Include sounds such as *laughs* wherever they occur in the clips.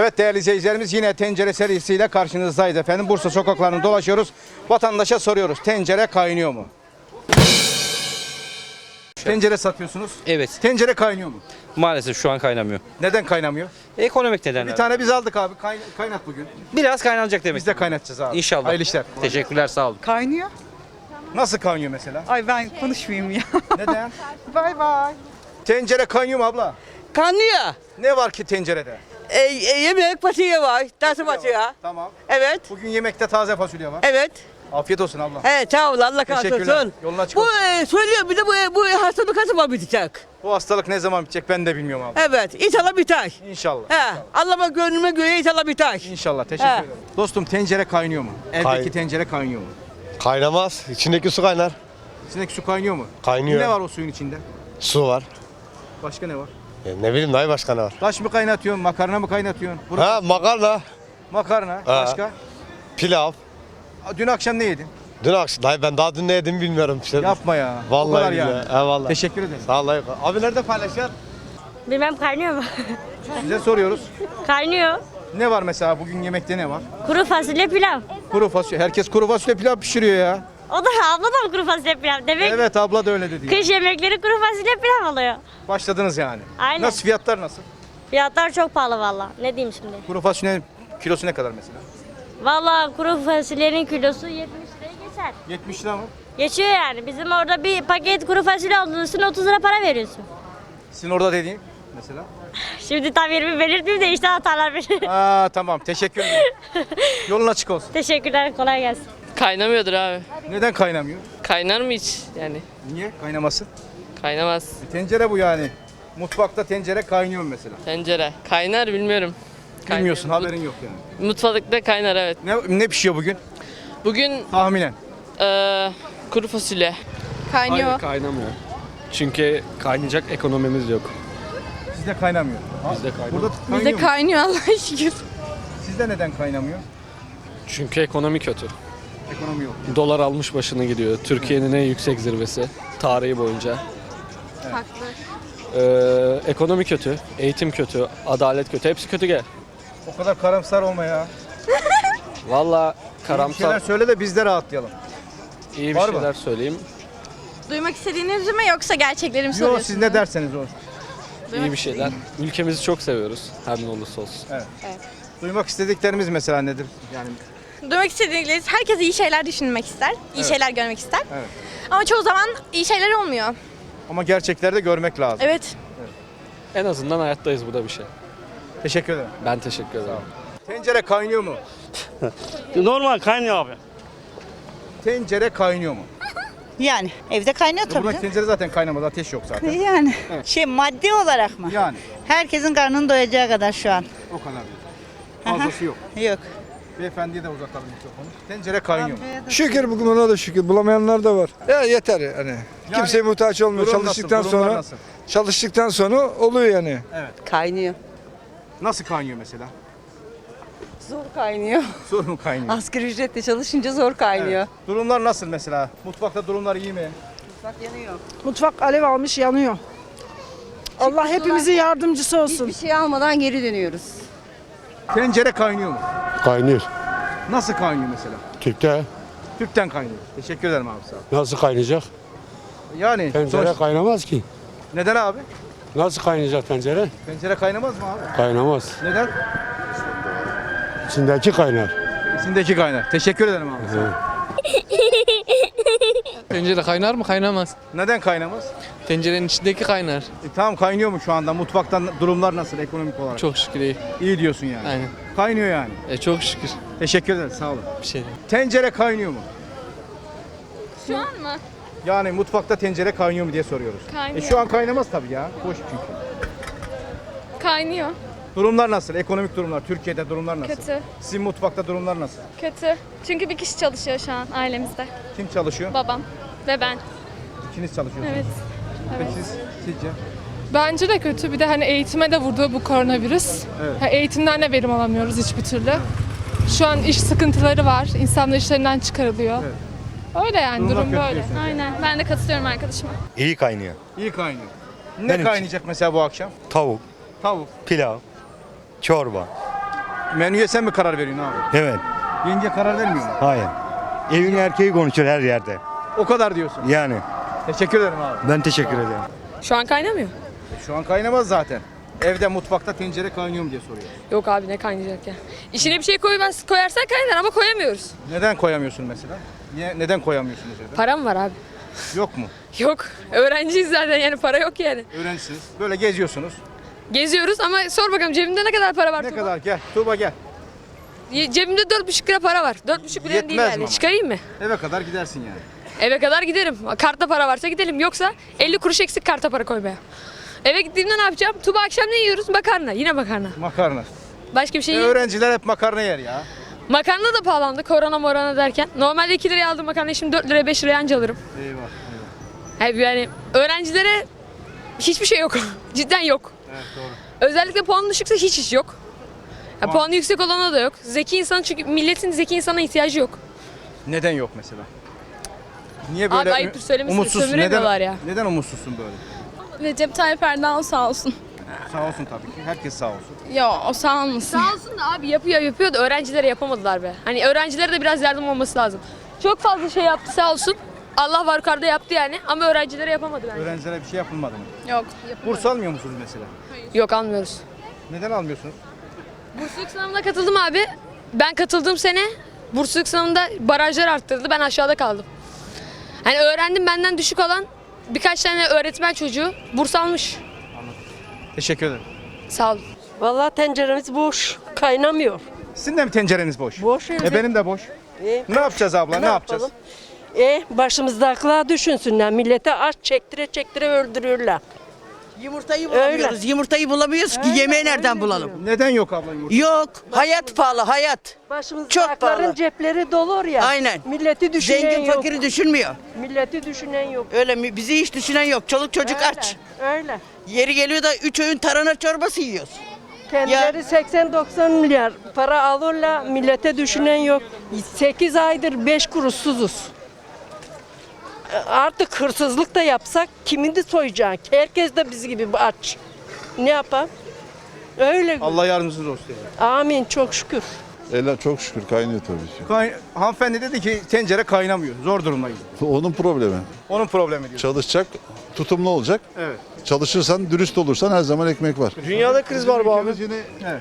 Evet değerli izleyicilerimiz yine tencere serisiyle karşınızdayız efendim. Bursa sokaklarını dolaşıyoruz. Vatandaşa soruyoruz. Tencere kaynıyor mu? Tencere satıyorsunuz. Evet. Tencere kaynıyor mu? Maalesef şu an kaynamıyor. Neden kaynamıyor? Ekonomik Bir nedenler. tane biz aldık abi. Kay- kaynat bugün. Biraz kaynanacak demek. Biz de kaynatacağız abi. İnşallah. Hayırlı işler. Teşekkürler sağ olun. Kaynıyor. Nasıl kaynıyor mesela? Ay ben konuşmayayım ya. Neden? *laughs* bay bay. Tencere kaynıyor mu abla? Kanıyor. Ne var ki tencerede? E, e, yemek fasulye var. Tatlı fasulye. Tamam. Evet. Bugün yemekte taze fasulye var. Evet. Afiyet olsun abla. Evet sağ ol Allah razı Teşekkürler. olsun. Yolun açık Bu olsun. e, söylüyor bir de bu, bu hastalık ne zaman bitecek? Bu hastalık ne zaman bitecek ben de bilmiyorum abi. Evet inşallah biter. İnşallah. He. Allah'ıma gönlüme göre inşallah biter. İnşallah. Teşekkür He. ederim. Dostum tencere kaynıyor mu? Evdeki Kay- tencere kaynıyor mu? Kaynamaz. İçindeki su kaynar. İçindeki su kaynıyor mu? Kaynıyor. Ne var o suyun içinde? Su var. Başka ne var? Ya ne bileyim dayı başka ne var? Taş mı kaynatıyorsun? Makarna mı kaynatıyorsun? Bura- Ha makarna, Makarna. Başka? pilav. Dün akşam ne yedin? Dün akşam dayı ben daha dün ne yedim bilmiyorum. İşte. Yapma ya. o Vallahi kadar billahi. yani. Eyvallah. Teşekkür ederim. Sağ ol dayı. Abi nerede paylaşıyor? Bilmem kaynıyor mu? Size soruyoruz. kaynıyor. Ne var mesela bugün yemekte ne var? Kuru fasulye pilav. Kuru fasulye. Herkes kuru fasulye pilav pişiriyor ya. O da abla da mı kuru fasulye pilav? Demek Evet abla da öyle dedi. ya. kış yemekleri kuru fasulye pilav oluyor. Başladınız yani. Aynen. Nasıl fiyatlar nasıl? Fiyatlar çok pahalı valla. Ne diyeyim şimdi? Kuru fasulye kilosu ne kadar mesela? Valla kuru fasulyenin kilosu 70 liraya geçer. 70 lira mı? Geçiyor yani. Bizim orada bir paket kuru fasulye alıyorsun 30 lira para veriyorsun. Sizin orada dediğim mesela. *laughs* Şimdi tam yerimi belirtmeyeyim de işte atarlar beni. Aa tamam teşekkür ederim. *laughs* Yolun açık olsun. Teşekkürler kolay gelsin. Kaynamıyordur abi. Neden kaynamıyor? Kaynar mı hiç? Yani Niye? Kaynaması. kaynamaz. E, tencere bu yani. Mutfakta tencere kaynıyor mesela. Tencere. Kaynar bilmiyorum. Kaynar. Bilmiyorsun haberin yok yani. Mutfakta kaynar evet. Ne, ne pişiyor bugün? Bugün Tahminen. eee, kuru fasulye. Hayır kaynamıyor. Çünkü kaynayacak ekonomimiz yok. Sizde kaynamıyor. Bizde kaynamıyor. Burada kaynıyor Bizde mu? kaynıyor Allah'a şükür. Sizde neden kaynamıyor? Çünkü ekonomi kötü. Ekonomi yok. Dolar almış başını gidiyor. Türkiye'nin en yüksek zirvesi tarihi boyunca. Ee, ekonomi kötü, eğitim kötü, adalet kötü. Hepsi kötü gel. O kadar karamsar olma ya. *laughs* Valla Bir şeyler karamsar söyle de biz de rahatlayalım. iyi bir Var mı? şeyler söyleyeyim. Duymak istediğiniz mi yoksa gerçekleri mi Yok soruyorsunuz? siz ne derseniz o. İyi bir şeyler. Ülkemizi çok seviyoruz. Her ne olursa olsun. Duymak istediklerimiz mesela nedir? Yani Duymak istediğiniz herkes iyi şeyler düşünmek ister, iyi şeyler görmek ister. Evet. Ama çoğu zaman iyi şeyler olmuyor. ama gerçekleri de görmek lazım. Evet. En azından hayattayız bu da bir şey. Teşekkür ederim. Ben teşekkür ederim. Tencere kaynıyor mu? *laughs* Normal kaynıyor abi. Tencere kaynıyor mu? Yani evde kaynıyor tabii. Buradaki tencere zaten kaynamaz. Ateş yok zaten. Yani şey maddi olarak mı? Yani Herkesin karnını doyacağı kadar şu an. o kadar. Fazlası yok. Yok. Beyefendiye de uzatalım mikrofonu. Tencere kaynıyor? Şükür bugün ona da şükür. Bulamayanlar da var. Ya yeter yani. Kimseye muhtaç olmuyor. Durum Çalıştıktan nasıl? Durumlar sonra nasıl? çalıştıktan sonra oluyor yani. Kaynıyor. Nasıl kaynıyor mesela? Zor kaynıyor. Zor mu kaynıyor? Asgari ücretle çalışınca zor kaynıyor. Evet. Durumlar nasıl mesela? Mutfakta durumlar iyi mi? Mutfak alev almış yanıyor. Allah hepimizin yardımcısı olsun. Hiçbir şey almadan geri dönüyoruz. Tencere kaynıyor mu? Kaynıyor. Nasıl kaynıyor mesela? Türk'te Tüpten kaynıyor. Teşekkür ederim abi sağ ol. nasıl kaynayacak? Yani sonuç- kaynamaz ki. neden abi? Nasıl kaynayacak tencere? Tencere kaynamaz mı abi? Kaynamaz. Neden? İçindeki kaynar. İçindeki kaynar. Teşekkür ederim abi. sağ ol. Tencere kaynar mı kaynamaz? Neden kaynamaz? Tencerenin içindeki kaynar. E, tamam kaynıyor mu şu anda? Mutfaktan durumlar nasıl ekonomik olarak? Çok şükür iyi. İyi diyorsun yani. Aynen. Kaynıyor yani. E, çok şükür. Teşekkür ederim sağ olun. Bir şey değil. Tencere kaynıyor mu? Şu an mı? Yani mutfakta tencere kaynıyor mu diye soruyoruz. Kaynıyor. E şu an kaynamaz tabii ya. Boş çünkü. Kaynıyor. Durumlar nasıl? Ekonomik durumlar, Türkiye'de durumlar nasıl? Kötü. Sizin mutfakta durumlar nasıl? Kötü. Çünkü bir kişi çalışıyor şu an ailemizde. Kim çalışıyor? Babam ve ben. İkiniz çalışıyorsunuz. Evet. Peki siz, sizce? Bence de kötü. Bir de hani eğitime de vurdu bu koronavirüs. Evet. Ha, eğitimden de verim alamıyoruz hiçbir türlü. Şu an iş sıkıntıları var. İnsanlar işlerinden çıkarılıyor. Öyle yani Durumlar durum kötü böyle. diyorsunuz. Aynen. Ben de katılıyorum arkadaşıma. İyi kaynıyor. İyi kaynıyor. Ne Benim kaynayacak mesela bu akşam? Tavuk, Tavuk. pilav, çorba. menüye sen mi karar veriyorsun abi? Evet. Yenge karar vermiyor mu? Hayır. Evin erkeği konuşur her yerde. O kadar diyorsun. Yani. Teşekkür ederim abi. Ben teşekkür ederim. Şu an kaynamıyor. Şu an kaynamaz zaten. Evde mutfakta tencere kaynıyor mu diye soruyor. Yok abi ne kaynayacak ya. İçine bir şey koymaz, koyarsan kaynar ama koyamıyoruz. Neden koyamıyorsun mesela? Niye, neden koyamıyorsunuz evde? Param var abi. Yok mu? *laughs* Yok. Öğrenciyiz zaten yani para yok yani. Öğrencisiniz. Böyle geziyorsunuz. Geziyoruz ama sor bakalım cebimde ne kadar para var? Ne Tuğba? kadar? Gel. Tuğba gel. Ye- Cebimde 4,5 lira para var. 4,5 lira değil Yetmez mi yani. ama? Çıkarayım mı? Eve kadar gidersin yani. Eve kadar giderim. Kartta para varsa gidelim. Yoksa 50 kuruş eksik karta para koymaya. Eve gittiğimde ne yapacağım? Tuba akşam ne yiyoruz? Makarna. Yine makarna. Makarna. Başka bir şey yiyeyim. öğrenciler hep makarna yer ya. Makarna da pahalandı. Korona morana derken. Normalde 2 liraya aldığım makarnayı şimdi 4 liraya 5 liraya anca alırım. Eyvah. Hep yani öğrencilere hiçbir şey yok. *laughs* Cidden yok. Evet doğru. Özellikle puanı düşükse hiç iş yok. Ya, puanı yüksek olana da yok. Zeki insan çünkü milletin zeki insana ihtiyacı yok. Neden yok mesela? Niye böyle ayıptır söylemesi, umutsuzsun? Neden, sömüremiyorlar ya. neden umutsuzsun böyle? Recep Tayyip Erdoğan sağ olsun. Sağ olsun tabii ki. Herkes sağ olsun. Yo o sağ olmasın. Sağ olsun da abi yapıyor yapıyor da öğrencilere yapamadılar be. Hani öğrencilere de biraz yardım olması lazım. Çok fazla şey yaptı sağ olsun. Allah var yukarıda yaptı yani ama öğrencilere yapamadı bence. Öğrencilere bir şey yapılmadı mı? Yok. Burs almıyor musunuz mesela? Yok almıyoruz. Neden almıyorsunuz? Bursluluk sınavına katıldım abi. Ben katıldığım sene bursluluk sınavında barajlar arttırdı. Ben aşağıda kaldım. Hani öğrendim benden düşük olan birkaç tane öğretmen çocuğu burs almış. Teşekkür ederim. Sağ olun. Vallahi tenceremiz boş. Kaynamıyor. Sizin de mi tencereniz boş? Boş E benim de boş. E, Ne yapacağız abla? Ne, yapacağız? yapalım? E başımızdakiler düşünsünler. Millete aç çektire çektire öldürürler. Yumurtayı bulamıyoruz, Yumurtayı bulamıyoruz ki yemeği nereden bulalım? Neden yok abla yumurta? Yok. Hayat pahalı hayat. Başımızdakilerin pahalı. cepleri dolu ya. Aynen. Milleti düşünen Zengin yok. fakiri düşünmüyor. Milleti düşünen yok. Öyle mi? Bizi hiç düşünen yok. Çoluk çocuk Öyle, aç. Öyle. Yeri geliyor da üç öğün tarhana çorbası yiyoruz. Kendileri 80-90 milyar para alırlar, millete düşünen yok. 8 aydır 5 kuruşsuzuz. Artık hırsızlık da yapsak kimi de soyacak? Herkes de biz gibi aç. Ne yapalım? Öyle. Allah yardımcınız olsun. yani. Amin çok şükür. Eller çok şükür kaynıyor tabii ki. Kay- hanımefendi dedi ki tencere kaynamıyor. Zor durumdayız. Onun problemi. Onun problemi diyor. Çalışacak, tutumlu olacak. Evet. Çalışırsan, dürüst olursan her zaman ekmek var. Dünyada kriz var be abi. Yine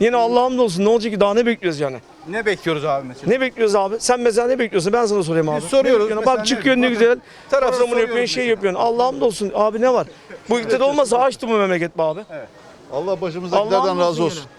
Yine Allah'ım olsun ne olacak ki daha ne bekliyoruz yani? Ne bekliyoruz abi mesela? Ne bekliyoruz abi? Sen mesela ne bekliyorsun? Ben sana sorayım abi. Biz soruyoruz. Ne bekliyorsun? Mesela Bak çıkıyorsun ne güzel. tarafı Tarafını soruyoruz yapıyorsun şey mesela. yapıyorsun. Allah'ım olsun abi ne var? Bu iktidar olmasa açtı bu memleket be abi. Allah başımızdakilerden Allah'ım razı olsun olsun.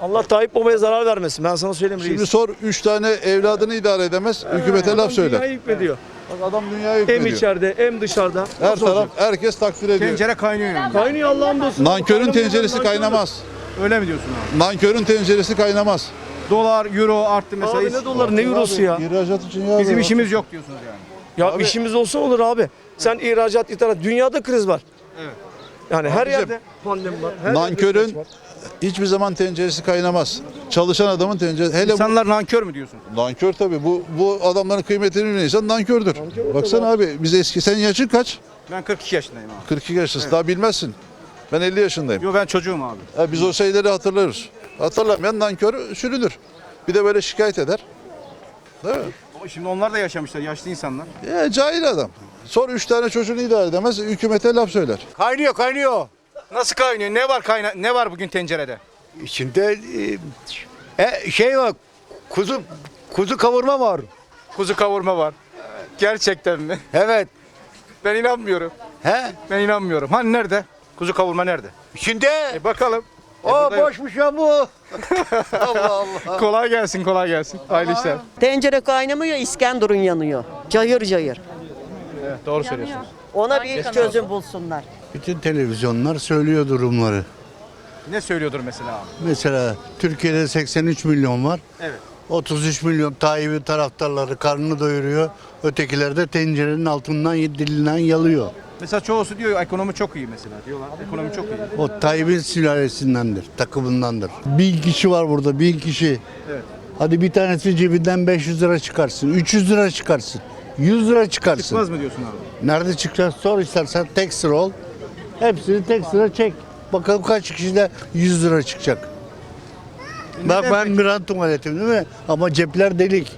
Allah Tayyip Baba'ya zarar vermesin. Ben sana söyleyeyim Şimdi reis. sor 3 tane evladını idare edemez, hükümete laf söyler. Dünyayı hükmediyor. Bak adam dünyayı Hem hükmediyor. içeride hem dışarıda. Her Nasıl taraf, olacak? herkes takdir ediyor. Tencere kaynıyor yani. Kaynıyor Allah'ım olsun. Nankörün tenceresi kaynamaz. Öyle mi diyorsun abi? Nankörün tenceresi kaynamaz. Dolar, euro arttı mesela. Abi ne doları ne eurosu ya? İhracat için ya. Bizim işimiz yok diyorsunuz yani. Ya işimiz olsa olur abi. Sen ihracat, ithalat. Dünyada kriz var. Evet. Yani her yerde pandemi var. her yerde Nankörün kriz var. Hiçbir zaman tenceresi kaynamaz. Çalışan adamın tenceresi. Hele bu İnsanlar nankör mü diyorsun? Nankör tabii. Bu bu adamların kıymetini bilmiyorsan nankördür. Baksana abi biz eski sen yaşın kaç? Ben 42 yaşındayım abi. 42 yaşındasın. Daha bilmezsin. Ben 50 yaşındayım. Yo ben çocuğum abi. Ha, biz o şeyleri hatırlarız. Hatırlamayan nankör sürünür. Bir de böyle şikayet eder. Değil mi? Ama Şimdi onlar da yaşamışlar yaşlı insanlar. Ya cahil adam. Sonra üç tane çocuğunu idare edemez. Hükümete laf söyler. Kaynıyor kaynıyor. Nasıl kaynıyor? Ne var kayna ne var bugün tencerede? İçinde e, şey var. Kuzu kuzu kavurma var. Kuzu kavurma var. Gerçekten mi? Evet. Ben inanmıyorum. He? Ben inanmıyorum. Hani nerede? Kuzu kavurma nerede? İçinde E bakalım. E o boşmuş ya bu. *laughs* Allah Allah. Kolay gelsin, kolay gelsin. Hayırlı işler. Tencere kaynamıyor, İskenderun yanıyor. Cayır cayır. Evet, doğru söylüyorsunuz. Ona bir çözüm bulsunlar. Bütün televizyonlar söylüyor durumları. Ne söylüyordur mesela abi? Mesela Türkiye'de 83 milyon var. Evet. 33 milyon Tayyip'in taraftarları karnını doyuruyor. Ötekiler de tencerenin altından dilinden yalıyor. Mesela çoğusu diyor ekonomi çok iyi mesela diyorlar. Ekonomi çok iyi. O Tayyip'in sülalesindendir, takımındandır. Bin kişi var burada, bin kişi. Evet. Hadi bir tanesi cebinden 500 lira çıkarsın, 300 lira çıkarsın, 100 lira çıkarsın. Çıkmaz mı diyorsun abi? Nerede çıkacak sor istersen tek sıra ol. Hepsini tek sıra çek. Bakalım kaç kişide 100 lira çıkacak. Bak ben grand tuvaletim değil mi? Ama cepler delik.